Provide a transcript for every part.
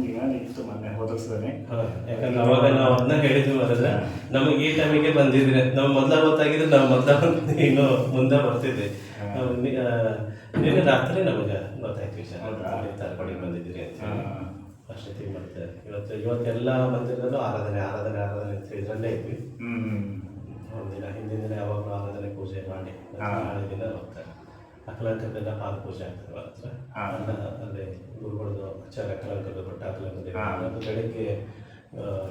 ಈಗ ಇತ್ತು ಮೊನ್ನೆ ಓದಿಸ್ದಾನೆ ಹಾ, ಯಾಕಂದ್ರೆ ಅವಾಗ ನಾವು ಅದನ್ನ ಹೇಳಿದ್ವಿ ಮಾಡಿದ್ರೆ ನಮಗೆ ಈ ಟೈಮಿಗೆ ಬಂದಿದ್ರೆ ನಾವು ಮೊದಲ ಗೊತ್ತಾಗಿದ್ರೆ ನಾವು ಮೊದಲ ಇನ್ನು ಮುಂದೆ ಬರ್ತಿದ್ವಿ. ನಿನ್ನೆ ರಾತ್ರಿ ನಮಗೆ ಗೊತ್ತಾಯ್ತು ವಿಷಯ ತಾರ್ಪಾಡಿಗೆ ಬಂದಿದ್ದೀರಿ ಅಂತ. ಅಷ್ಟೊತ್ತಿಗೆ ಮತ್ತೆ ಇವತ್ತು ಇವತ್ತೆಲ್ಲ ಮಂದಿರದಲ್ಲೂ ಆರಾಧನೆ ಆರಾಧನೆ ಆರಾಧನೆ ಅಂತ ಇದರಲ್ಲೇ ಇದ್ವಿ. ಒಂದಿನ ಹಿಂದಿನ ದಿನ ಯಾವಾಗಲೂ ಆರಾಧನೆ ಪೂಜೆ ಮಾಡಿ. ನಾಳೆ ದಿನ ಹೋಗ್ತಾರೆ. ಅಕಲಂಕದೆಲ್ಲ ಪಾದ ಪೂಜೆ ಆಗ್ತದೆ ಮಾತ್ರ ಹಾ. ಅಲ್ಲೇ ಗುರುಗಳದ್ದು ಆಚಾರ ಅಕಲಂಕದ ಬಟ್ಟ ಅಕಲಂಕದ ಹಾ. ಅದು ಬೆಳಗ್ಗೆ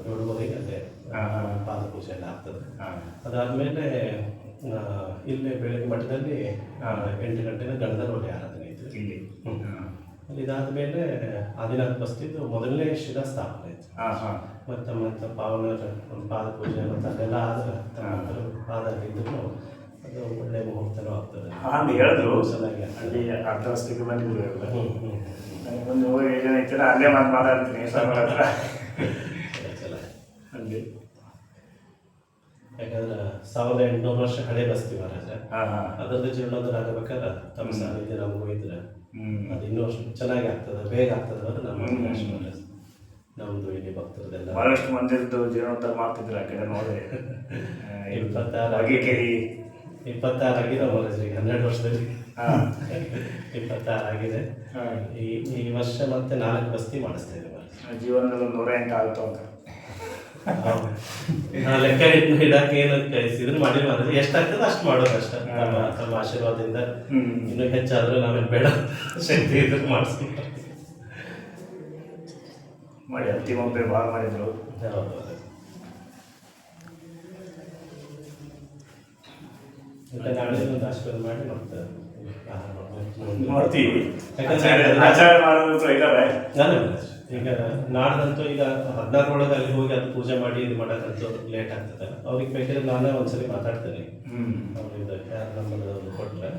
ಏಳುವರೆಗೆ ಅಲ್ಲೇ. ಪಾದ ಪೂಜೆ ಎಲ್ಲ ಆಗ್ತದೆ. ಅದಾದಮೇಲೆ ಇಲ್ಲೇ ಬೆಳಗ್ಗೆ ಮಠದಲ್ಲಿ. ಎಂಟು ಗಂಟೆನ ಗಣಧರ್ವಲ್ಲಿ ಆರಾಧನೆ ಇತ್ತು ಇಲ್ಲಿ. ಅಲ್ಲಿ ಇದಾದ್ಮೇಲೆ ಆದಿನಾಥ್ ಬಸ್ತಿದ್ದು ಮೊದಲನೇ ಶಿಲಾಸ್ಥಾಪನೆ ಹಾ ಮತ್ತು ಮತ್ತು ಪಾವನರ ಪಾದ ಪೂಜೆ ಮತ್ತು ಅದೆಲ್ಲ ಆದ್ರೆ ಪಾದ ಇದ್ರು ಅದು ಒಳ್ಳೆ ಮುಹೂರ್ತನೂ ಆಗ್ತದೆ. ಹಾಗೆ ಹೇಳಿದ್ರು. ಚೆನ್ನಾಗಿ. ಅಲ್ಲಿ ಅರ್ಧ ವರ್ಷಕ್ಕೆ ಬಂದಿದ್ರು ಎಲ್ಲ ಹ್ಮ್, ಹ್ಮ್. ನನಗೊಂದು ಊರು ಏಳು ಜನ ಇರ್ತಾರೆ ಅಲ್ಲೇ ಮಾತು ಮಾತಾಡ್ತೀನಿ ಸರ್ ಹತ್ರ. ಅಲ್ಲಿ ಯಾಕಂದ್ರೆ ಸಾವಿರದ ಎಂಟುನೂರು ವರ್ಷ ಹಳೆ ಬಸ್ತಿ ಮಹಾರಾಜ. ಅದರಲ್ಲಿ ಹಾ. ಅದರದ್ದು ಜೀರ್ಣೋದ್ಧಾರ ಆಗಬೇಕಾದ್ರೆ ತಮ್ಮ ಸಾನ್ನಿಧ್ಯ ನಮಗೂ ಇದ್ರೆ ಹ್ಮ್. ಅದು ಇನ್ನೂ ಚೆನ್ನಾಗಿ ಆಗ್ತದೆ ಬೇಗ ಆಗ್ತದೆ ಅದು ನಮ್ಮ ನಮ್ಮದು ಇಲ್ಲಿ ಭಕ್ತರದೆಲ್ಲ. ಬಹಳಷ್ಟು ಮಂದಿರದ್ದು ಜೀರ್ಣೋದ್ಧಾರ ಮಾಡ್ತಿದ್ರು ಆ ಕಡೆ ನೋಡಿದೆ ಇಪ್ಪತ್ತಾರು. ಹೊಗೆಕೆರಿ ಇಪ್ಪತ್ತಾರು ಆಗಿದೆ ಮಹಾರಾಜರಿಗೆ ಹನ್ನೆರಡು ವರ್ಷದಲ್ಲಿ. ಇಪ್ಪತ್ತಾರಾಗಿದೆ ಇಪ್ಪತ್ತಾರು ಆಗಿದೆ. ಈ ಈ ವರ್ಷ ಮತ್ತೆ ನಾಲ್ಕು ಬಸ್ತಿ ಮಾಡಿಸ್ತಾ ಇದ್ದೀವಿ. ಜೀವನದಲ್ಲಿ ನೂರ ಎಂಟು ಆಗುತ್ತೆ ಅಂತ. ಲೆಕ್ಕ ಇಟ್ಟು ಇಡಕ್ಕೆ ಏನು ಕಳಿಸಿದ್ರು ಮಾಡಿ ಮಾಡಿದ್ರೆ ಎಷ್ಟಾಗ್ತದೆ ಅಷ್ಟು ಮಾಡೋದು ಅಷ್ಟೇ. ತಮ್ಮ ತಮ್ಮ ಆಶೀರ್ವಾದದಿಂದ. ಇನ್ನೂ ಹೆಚ್ಚಾದ್ರೆ ನಾವೇನು ಬೇಡ. ಶಕ್ತಿ ಇದ್ರೆ ಮಾಡಿಸ್ಕೊಂಡು ಮಾಡಿ ಅಂತಿಮ ಭಾಳ ಮಾಡಿದ್ರು. ಹೌದು. ನಾಳೆ ಒಂದು ಆಶೀರ್ವಾದ ಮಾಡಿ ಮತ್ತೆ. ನೋಡ್ತೀವಿ. ಯಾಕಂದ್ರೆ ಆಚಾರ್ಯ ಆಚಾರ್ಯ ಮಾಡೋದು ಇದ್ದಾರೆ ನಾನು ಈಗ ನಾಡ್ದಂತೂ ಈಗ ಅಲ್ಲಿ ಹೋಗಿ ಅದು ಪೂಜೆ ಮಾಡಿ ಇದು ಮಾಡೋಕ್ಕಂತೂ ಲೇಟ್ ಆಗ್ತದೆ. ಅವ್ರಿಗೆ ಬೇಕಾದ್ರೆ ನಾನೇ ಒಂದ್ಸಲಿ ಮಾತಾಡ್ತೇನೆ. ಯಾರು ನಂಬರ್ ಕೊಟ್ಟರೆ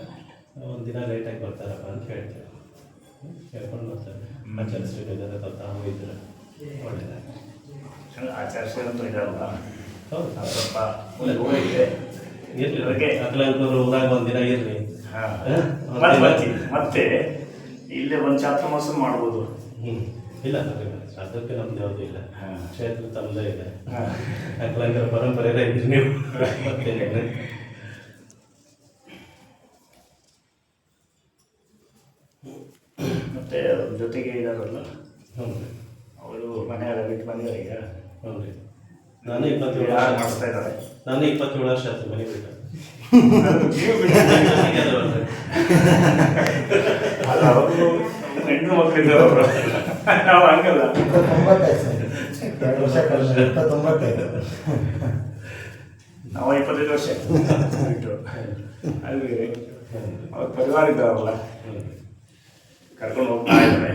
ಒಂದು ದಿನ ಲೇಟಾಗಿ ಬರ್ತಾರಪ್ಪ ಅಂತ ಹೇಳ್ತೇವೆ ಕೇಳ್ಕೊಂಡು ಹೇಳ್ಕೊಂಡು ಬರ್ತಾರೆ ಆಚರಿಸ್ಬೇಕಾದ್ರೆ ತಾವು ಇದ್ರೆ ಒಳ್ಳೆಯದಾಗಿ ಆಚಾರ್ಯ ಅಂತ ಹೌದು. ಸ್ವಲ್ಪ ಇರ್ಲಿ ಅದಕ್ಕೆ ಅಕಲಂಕರು ಊರಾಗ ಒಂದಿನ ಇರ್ಲಿ? ಮತ್ತೆ ಮತ್ತೆ ಇಲ್ಲೇ ಒಂದು ಚಾತುರ್ಮಾಸ ಮಾಡ್ಬೋದು. ಹ್ಞೂ ಇಲ್ಲ ಅದಕ್ಕೆ ನಮ್ದು ಯಾವುದು ಇಲ್ಲ. ಕ್ಷೇತ್ರ ತಮ್ಮದೇ ಇದೆ. ಅಕ್ಲಂಕರ ಪರಂಪರೆ ಇದ್ರಿ ನೀವು. ಮತ್ತೆ ಜೊತೆಗೆ ಇದಾರಲ್ಲ? ಹ್ಞೂ ಅವರು ಮನೆಯೆಲ್ಲ ಬಿಟ್ಟು ಬಂದಿದ್ದಾರೆ ಈಗ? ಹ್ಞೂ ರೀ ನಾನು ಇಪ್ಪತ್ತೇಳು ಯಾರು ವರ್ಷ ಮಾಡಿಸ್ತಾ ಇದ್ದಾರೆ? ನಾನು ಇಪ್ಪತ್ತೇಳು ವರ್ಷ ಆಯ್ತು ಮನೆ ಬಿಟ್ಟು. ನೀವು ಅಲ್ಲ ಅವರು ಹೆಣ್ಣು ಮಕ್ಕಳಿದ್ದಾರೆ ಅವರು. ನಾವು ಹಂಗಲ್ಲ. ಇಪ್ಪತ್ತೊಂಬತ್ತೈದು ಸರ್. ಎರಡು ವರ್ಷ ಕಳೆದ ಇಪ್ಪತ್ತೊಂಬತ್ತೈದು ನಾವು ಇಪ್ಪತ್ತೈದು ವರ್ಷ ಬಿಟ್ಟು. ಅವ್ರ ಪರಿವಾರ ಇದ್ದಾರಲ್ಲ. ಕರ್ಕೊಂಡು ಹೋಗ್ತಾ ಇದ್ದಾರೆ.